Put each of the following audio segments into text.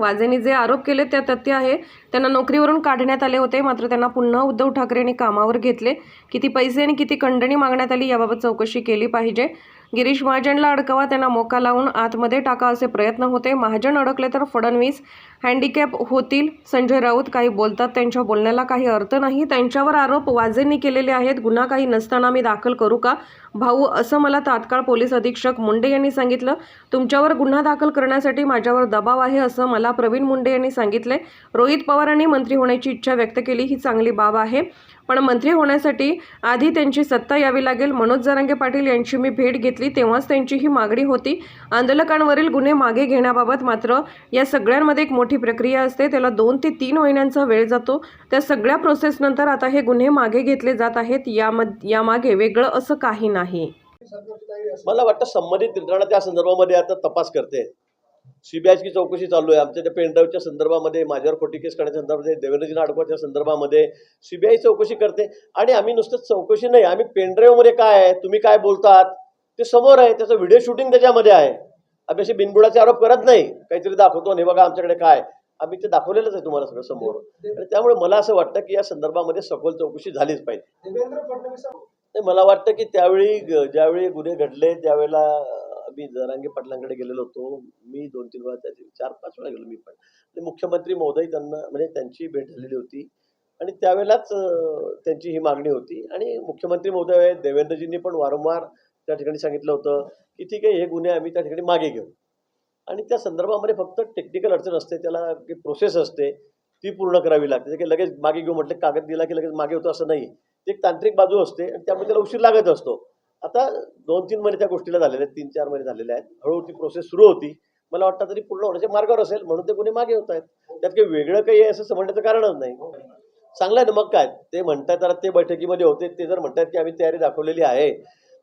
वाजेंनी जे आरोप केले त्या तथ्य आहे. त्यांना नोकरीवरून काढण्यात आले होते मात्र त्यांना पुन्हा उद्धव ठाकरेंनी कामावर घेतले. किती पैसे आणि किती खंडणी मागण्यात आली याबाबत चौकशी केली पाहिजे. गिरीश महाजनला अडकवा त्यांना मोका लावून आतमध्ये टाका असे प्रयत्न होते. महाजन अडकले तर फडणवीस हँडिकॅप होतील. संजय राऊत काही बोलतात त्यांच्या बोलण्याला काही अर्थ नाही. त्यांच्यावर आरोप वाजेंनी केलेले आहेत. गुन्हा काही नसताना मी दाखल करू का? भाऊ असं मला तात्काळ पोलीस अधीक्षक मुंडे यांनी सांगितलं. तुमच्यावर गुन्हा दाखल करण्यासाठी माझ्यावर दबाव आहे असं मला प्रवीण मुंडे यांनी सांगितले रोहित पवारांनी मंत्री होण्याची इच्छा व्यक्त केली ही चांगली बाब आहे. पण मंत्री होण्यासाठी आधी त्यांची सत्ता यावी लागेल. मनोज जरांगे पाटील यांची मी भेट घेतली तेव्हाच त्यांची ही मागणी होती. आंदोलकांवरील गुन्हे मागे घेण्याबाबत मात्र या सगळ्यांमध्ये एक मोठी प्रक्रिया असते. त्याला दोन ते तीन महिन्यांचा वेळ जातो. त्या सगळ्या प्रोसेसनंतर आता हे गुन्हे मागे घेतले जात आहेत. यामागे वेगळं असं काही नाही. मला वाटतं संबंधित यंत्रणा त्या संदर्भामध्ये आता तपास करते. सीबीआयची चौकशी चालू आहे. आमच्या त्या पेनड्राईव्हच्या संदर्भामध्ये माझ्यावर खोटी केस करण्याच्या संदर्भामध्ये देवेंद्रजींना अडकवाच्या संदर्भामध्ये सीबीआय चौकशी करते. आणि आम्ही नुसतं चौकशी नाही आम्ही पेनड्राईव्हमध्ये काय आहे तुम्ही काय बोलतात? ते समोर आहे त्याचं व्हिडिओ शूटिंग त्याच्यामध्ये आहे. आम्ही असे बिनबुडाचे आरोप करत नाही. काहीतरी दाखवतो हे बघा आमच्याकडे काय आम्ही ते दाखवलेलंच आहे तुम्हाला सगळं समोर. आणि त्यामुळे मला असं वाटतं की या संदर्भामध्ये सखोल चौकशी झालीच पाहिजे. नाही मला वाटतं की त्यावेळी ज्यावेळी गुन्हे घडले त्यावेळेला आम्ही जरांगे पाटलांकडे गेलेलो होतो. मी दोन तीन वेळा त्याची चार पाच वेळा गेलो मी पण. आणि मुख्यमंत्री महोदय त्यांना म्हणजे त्यांची भेट झालेली होती. आणि त्यावेळेलाच त्यांची ही मागणी होती. आणि मुख्यमंत्री महोदय देवेंद्रजींनी पण वारंवार त्या ठिकाणी सांगितलं होतं की ठीक आहे हे गुन्हे आम्ही त्या ठिकाणी मागे घेऊ. आणि त्या संदर्भामध्ये फक्त टेक्निकल अडचण असते त्याला की प्रोसेस असते ती पूर्ण करावी लागते. की लगेच मागे घेऊ म्हटलं कागद दिला की लगेच मागे होतो असं नाही. ती एक तांत्रिक बाजू असते आणि त्यामुळे त्याला उशीर लागत असतो. आता दोन तीन महिने त्या गोष्टीला झालेल्या आहेत तीन चार महिने झालेले आहेत. हळूहळू ती प्रोसेस सुरू होती. मला वाटतं तरी पूर्ण होण्याच्या मार्गावर असेल म्हणून ते गुन्हे मागे होत आहेत त्यात काही वेगळं काही आहे असं समजण्याचं कारणच नाही. चांगलं आहे ना मग काय? ते म्हणतात तर ते बैठकीमध्ये होते. ते जर म्हणतात की आम्ही तयारी दाखवलेली आहे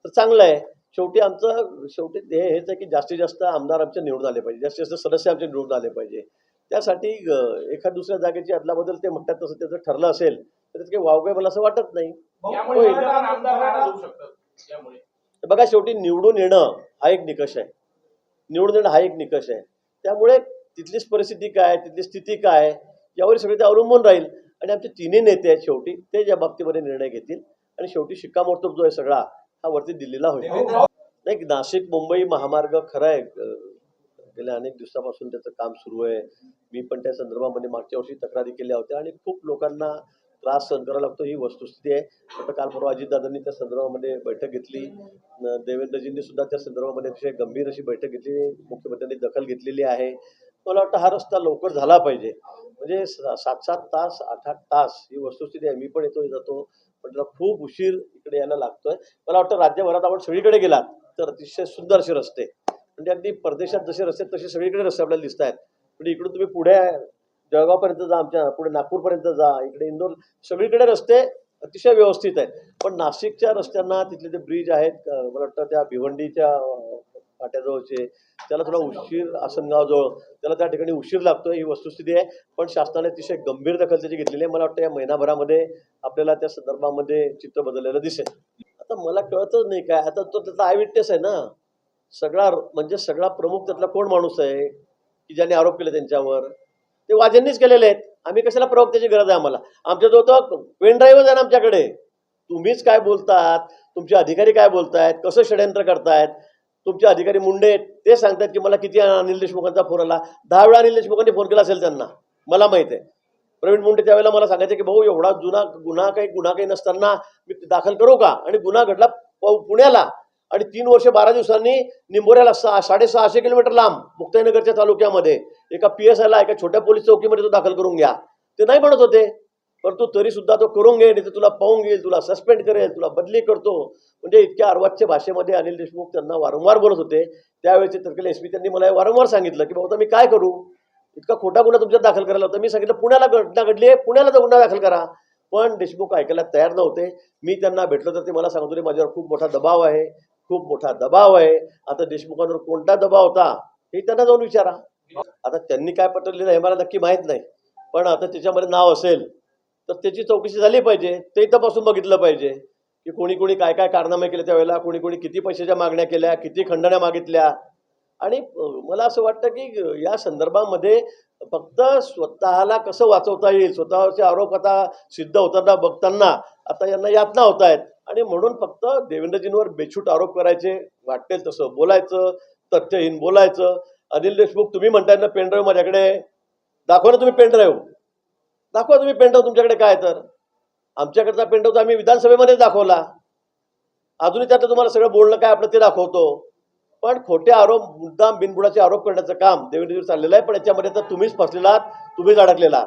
तर चांगलं आहे. शेवटी आमचं शेवटी हे हेच आहे की जास्तीत जास्त आमदार आमचे निवडून आले पाहिजे. जास्तीत जास्त सदस्य आमचे निवडून आले पाहिजे. त्यासाठी एखाद दुसऱ्या जागेची अदलाबदल ते म्हणतात तसं त्याचं ठरलं असेल तर काही वावगं मला असं वाटत नाही. बघा शेवटी निवडून येणं हा एक निकष आहे. निवडून येणं हा एक निकष आहे. त्यामुळे तिथलीच परिस्थिती काय तिथली स्थिती काय यावर सगळे ते अवलंबून राहील. आणि आमचे तिन्ही नेते आहेत शेवटी ते या बाबतीमध्ये निर्णय घेतील. आणि शेवटी शिक्कामोर्तब जो आहे सगळा हा वरती दिल्लीला होईल नाही नाशिक मुंबई महामार्ग खरं आहे. गेल्या अनेक दिवसापासून त्याचं काम सुरू आहे. मी पण त्या संदर्भामध्ये मागच्या वर्षी तक्रारी केल्या होत्या आणि खूप लोकांना त्रास सहन करावा लागतो ही वस्तुस्थिती आहे. आता काल परवा अजितदादांनी त्या संदर्भामध्ये बैठक घेतली. देवेंद्रजींनी सुद्धा त्या संदर्भामध्ये अतिशय गंभीर अशी बैठक घेतली. मुख्यमंत्र्यांनी दखल घेतलेली आहे. मला वाटतं हा रस्ता लवकर झाला पाहिजे. म्हणजे सात सात तास आठ आठ तास ही वस्तुस्थिती आहे. मी पण येतो जातो. पण त्याला खूप उशीर इकडे यायला लागतोय. मला वाटतं राज्यभरात आपण सगळीकडे गेलात तर अतिशय सुंदर असे रस्ते. म्हणजे अगदी परदेशात जसे रस्ते तसे सगळीकडे रस्ते आपल्याला दिसत आहेत. म्हणजे इकडून तुम्ही पुढे जळगावपर्यंत जा आमच्या पुढे नागपूरपर्यंत जा इकडे इंदोर सगळीकडे रस्ते अतिशय व्यवस्थित आहेत. पण नाशिकच्या रस्त्यांना तिथले जे ब्रिज आहेत मला वाटतं त्या भिवंडीच्या फाट्याजवळचे त्याला थोडा उशीर आसनगावजवळ त्याला त्या ठिकाणी उशीर लागतो ही वस्तुस्थिती आहे. पण शासनाने अतिशय गंभीर दखल त्याची घेतलेली आहे. मला वाटतं या महिनाभरामध्ये आपल्याला त्या संदर्भामध्ये चित्र बदललेलं दिसेल. आता मला कळतच नाही काय. आता तो त्याचा आय विटनेस आहे ना. सगळा म्हणजे सगळा प्रमुख त्यातला कोण माणूस आहे की ज्याने आरोप केले त्यांच्यावर? ते वाजेंनीच केलेले आहेत. आम्ही कशाला प्रवक्त्याची गरज आहे आम्हाला? आमच्याजवळ तो पेन ड्राईव्हच आहे ना आमच्याकडे. तुम्हीच काय बोलतात? तुमचे अधिकारी काय बोलतायत? कसं षडयंत्र करतायत? तुमचे अधिकारी मुंडे आहेत ते सांगतात की मला किती अनिल देशमुखांचा फोन आला. दहा वेळा अनिल देशमुखांनी फोन केला असेल त्यांना. मला माहीत आहे. प्रवीण मुंडे त्यावेळेला मला सांगायचे की भाऊ एवढा जुना गुन्हा काही गुन्हा काही नसताना मी दाखल करू का? आणि गुन्हा घडला प- पुण्याला. आणि तीन वर्ष बारा दिवसांनी निंबोऱ्याला सहा साडेसहाशे किलोमीटर लांब मुक्ताईनगरच्या तालुक्यामध्ये. एका पी एस आयला एका छोट्या पोलीस चौकीमध्ये तो दाखल करून घ्या. ते नाही म्हणत होते. परंतु तरी सुद्धा तो करून घे नाही तर तुला पाहून घेईल तुला सस्पेंड करेल तुला बदली करतो. म्हणजे इतक्या अर्वाच्य भाषेमध्ये अनिल देशमुख त्यांना वारंवार बोलत होते. त्यावेळेचे तत्कालीन एस पी त्यांनी मला वारंवार सांगितलं की बाबा मी काय करू? इतका खोटा गुन्हा तुमच्यात दाखल करायला होता. मी सांगितलं पुण्याला घटना घडली आहे पुण्याला तर गुन्हा दाखल करा. पण देशमुख ऐकायला तयार नव्हते. मी त्यांना भेटलो तर ते मला सांगत होते माझ्यावर खूप मोठा दबाव आहे खूप मोठा दबाव आहे. आता देशमुखांवर कोणता दबाव होता हे त्यांना जाऊन विचारा. आता त्यांनी काय पटवलेलं हे मला नक्की माहीत नाही. पण आता त्याच्यामध्ये नाव असेल. तर त्याची चौकशी झाली पाहिजे. ते तपासून बघितलं पाहिजे की कोणी कोणी काय काय कारनामे केले त्यावेळेला कोणी कोणी किती पैशाच्या मागण्या केल्या किती खंडण्या मागितल्या. आणि मला असं वाटतं की या संदर्भामध्ये फक्त स्वतःला कसं वाचवता येईल स्वतःवरचे आरोप आता सिद्ध होताना बघताना आता यांना यातना होत आहेत आणि म्हणून फक्त देवेंद्रजींवर बेछूट आरोप करायचे वाटेल तसं बोलायचं तथ्यहीन बोलायचं. अनिल देशमुख तुम्ही म्हणताय ना पेनड्राईव्ह माझ्याकडे दाखवा ना तुम्ही पेनड्राईव्ह दाखवा तुम्ही पेनड्राईव्ह तुमच्याकडे काय तर. आमच्याकडचा पेनड्राईव्ह तर आम्ही विधानसभेमध्ये दाखवला. अजूनही त्यातलं तुम्हाला सगळं बोलणं काय आपलं ते दाखवतो. पण खोटे आरोप मुद्दाम बिनबुडाचे आरोप करण्याचं काम देवेंद्र चाललेलं आहे पण याच्यामध्ये तर तुम्हीच फसलेला तुम्हीच अडकलेला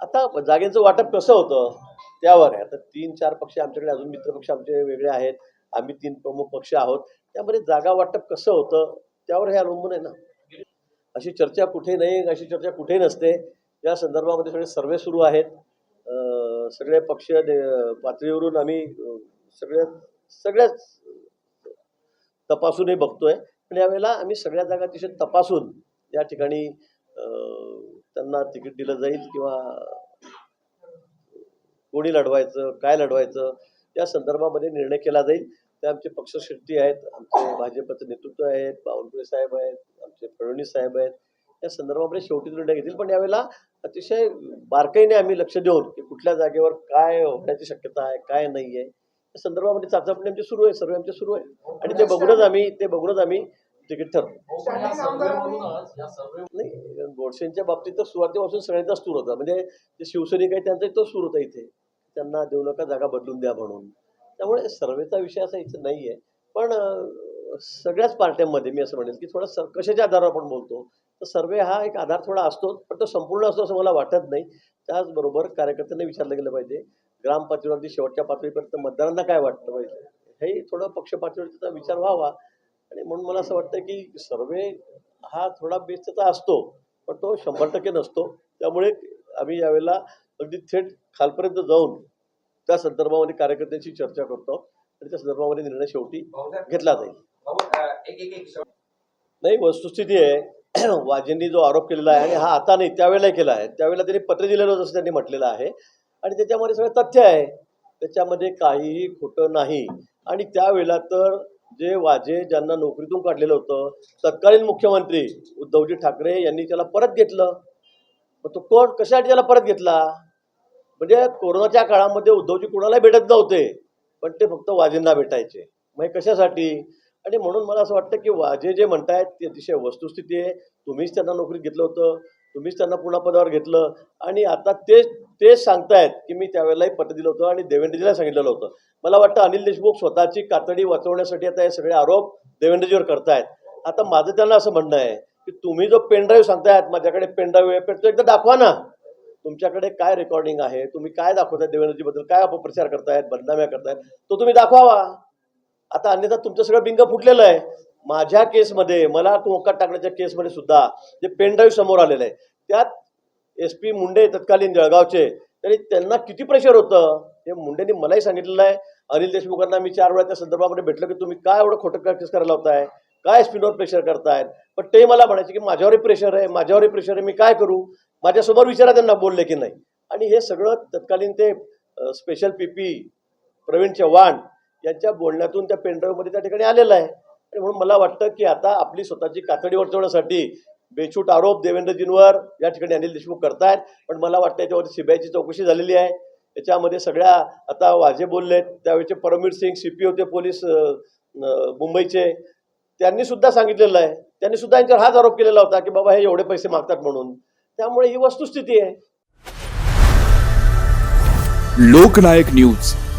आता जागेचं वाटप कसं होतं त्यावर आहे. आता तीन चार पक्ष आमच्याकडे अजून मित्रपक्ष आमचे वेगळे आहेत. आम्ही तीन प्रमुख पक्ष आहोत. त्यामध्ये जागा वाटप कसं होतं त्यावर हे अवलंबून आहे ना. अशी चर्चा कुठे नाही अशी चर्चा कुठे नसते. या संदर्भामध्ये सगळे सर्वे सुरू आहेत. सगळे पक्ष दे- पातळीवरून आम्ही सगळ्या सगळ्याच तपासूनही बघतोय. पण यावेळेला आम्ही सगळ्या जागा अतिशय तपासून या ठिकाणी त्यांना तिकीट दिलं जाईल किंवा कोणी लढवायचं काय लढवायचं या संदर्भामध्ये निर्णय केला जाईल. ते आमचे पक्षश्रेष्ठी आहेत आमचे भाजपचं नेतृत्व आहेत बावनकुळे साहेब आहेत आमचे फडणवीस साहेब आहेत. या संदर्भामध्ये शेवटी निर्णय घेतील पण यावेळेला अतिशय बारकाईने आम्ही लक्ष देऊन की कुठल्या जागेवर काय होण्याची शक्यता आहे काय नाही आहे या संदर्भामध्ये चाचपणी आमची सुरू आहे सर्व आमचे सुरू आहे. आणि ते बघूनच आम्ही ते बघूनच आम्ही तिकीट ठरवू. नाही गोडसेंच्या बाबतीत तर सुरुवातीपासून सगळ्यांचा सूर होता. म्हणजे जे शिवसैनिक आहे त्यांचा तो सूर होता इथे. त्यांना देऊ नका जागा बदलून द्या म्हणून. त्यामुळे सर्वेचा विषय असा इथे नाही आहे पण सगळ्याच पार्ट्यांमध्ये मी असं म्हणेल की थोडा सर कशाच्या आधारावर आपण बोलतो? तर सर्वे हा एक आधार थोडा असतो पण तो संपूर्ण असतो असं मला वाटत नाही. त्याचबरोबर कार्यकर्त्यांना विचारलं गेलं पाहिजे ग्रामपातळीवरती शेवटच्या पातळीपर्यंत मतदारांना काय वाटतं पाहिजे? हे थोडं पक्ष पातळीवर विचार व्हावा. आणि म्हणून मला असं वाटतं की सर्वे हा थोडा बेस त्याचा असतो पण तो शंभर टक्के नसतो. त्यामुळे आम्ही यावेळेला अगदी थेट खालपर्यंत जाऊन त्या संदर्भामध्ये कार्यकर्त्यांशी चर्चा करतो आणि त्या संदर्भामध्ये निर्णय शेवटी घेतला जाईल. नाही वस्तुस्थिती आहे. वाजेंनी जो आरोप केलेला आहे आणि हा आता नाही त्यावेळेला केला आहे. त्यावेळेला त्यांनी पत्र दिलेलं जसं त्यांनी म्हटलेलं आहे. आणि त्याच्यामध्ये सगळं तथ्य आहे. त्याच्यामध्ये काहीही खोटं नाही. आणि त्यावेळेला तर जे वाजे ज्यांना नोकरीतून काढलेलं होतं तत्कालीन मुख्यमंत्री उद्धवजी ठाकरे यांनी त्याला परत घेतलं. मग तो कोण? कशासाठी त्याला परत घेतला? म्हणजे कोरोनाच्या काळामध्ये उद्धवजी कुणाला भेटत नव्हते पण ते फक्त वाजेंना भेटायचे. मग कशासाठी? आणि म्हणून मला असं वाटतं की वाजे जे म्हणतायत ती अतिशय वस्तुस्थिती आहे. तुम्हीच त्यांना नोकरीत घेतलं होतं तुम्हीच त्यांना पुन्हा पदावर घेतलं. आणि आता तेच तेच सांगतायत की मी त्यावेळेलाही पत्र दिलं होतं आणि देवेंद्रजीला सांगितलेलं होतं. मला वाटतं अनिल देशमुख स्वतःची कातडी वाचवण्यासाठी आता हे सगळे आरोप देवेंद्रजीवर करतायत. आता माझं त्यांना असं म्हणणं आहे की तुम्ही जो पेनड्राईव्ह सांगतायत माझ्याकडे पेनड्राईव्ह आहे पण तो एकदा दाखवा ना. तुमच्याकडे काय रेकॉर्डिंग आहे? तुम्ही काय दाखवताय देवेंद्रजीबद्दल काय अपप्रचार करतायत? बदनाम्या करतायत? तो तुम्ही दाखवावा. आता अन्यथा तुमचं सगळं बिंग फुटलेलं आहे. माझ्या केसमध्ये मला कोकात टाकण्याच्या केसमध्ये सुद्धा जे पेनड्राईव्ह समोर आलेलं आहे त्यात एस पी मुंडे तत्कालीन जळगावचे. तरी त्यांना किती प्रेशर होतं? हे मुंडेंनी मलाही सांगितलेलं आहे. अनिल देशमुखांना मी चार वेळा त्या संदर्भामध्ये भेटलं की तुम्ही काय एवढं खोटं प्रॅक्टिस करायला होताय काय स्पिनवर प्रेशर करतायत? पण ते मला म्हणायचे की माझ्यावरही प्रेशर आहे माझ्यावरही प्रेशर आहे मी काय करू? माझ्यासमोर विचारा त्यांना बोलले की नाही. आणि हे सगळं तत्कालीन ते special P P Pravin Chavan यांच्या बोलण्यातून त्या पेनड्राईव्हमध्ये त्या ठिकाणी आलेलं आहे. आणि म्हणून मला वाटतं की आता आपली स्वतःची कातडी वर्तवण्यासाठी बेछूट आरोप देवेंद्रजींवर या ठिकाणी अनिल देशमुख करतायत. पण मला वाटतं याच्यावरती सीबीआयची चौकशी झालेली आहे. याच्यामध्ये सगळ्या आता वाजे बोललेत. त्यावेळेचे परमवीर सिंग सी पी होते पोलीस मुंबईचे. त्यांनी सुद्धा सांगितलेलं आहे. त्यांनी सुद्धा यांच्यावर हाच आरोप केलेला होता की बाबा हे एवढे पैसे मागतात म्हणून. त्यामुळे ही वस्तुस्थिती आहे. लोकनायक न्यूज.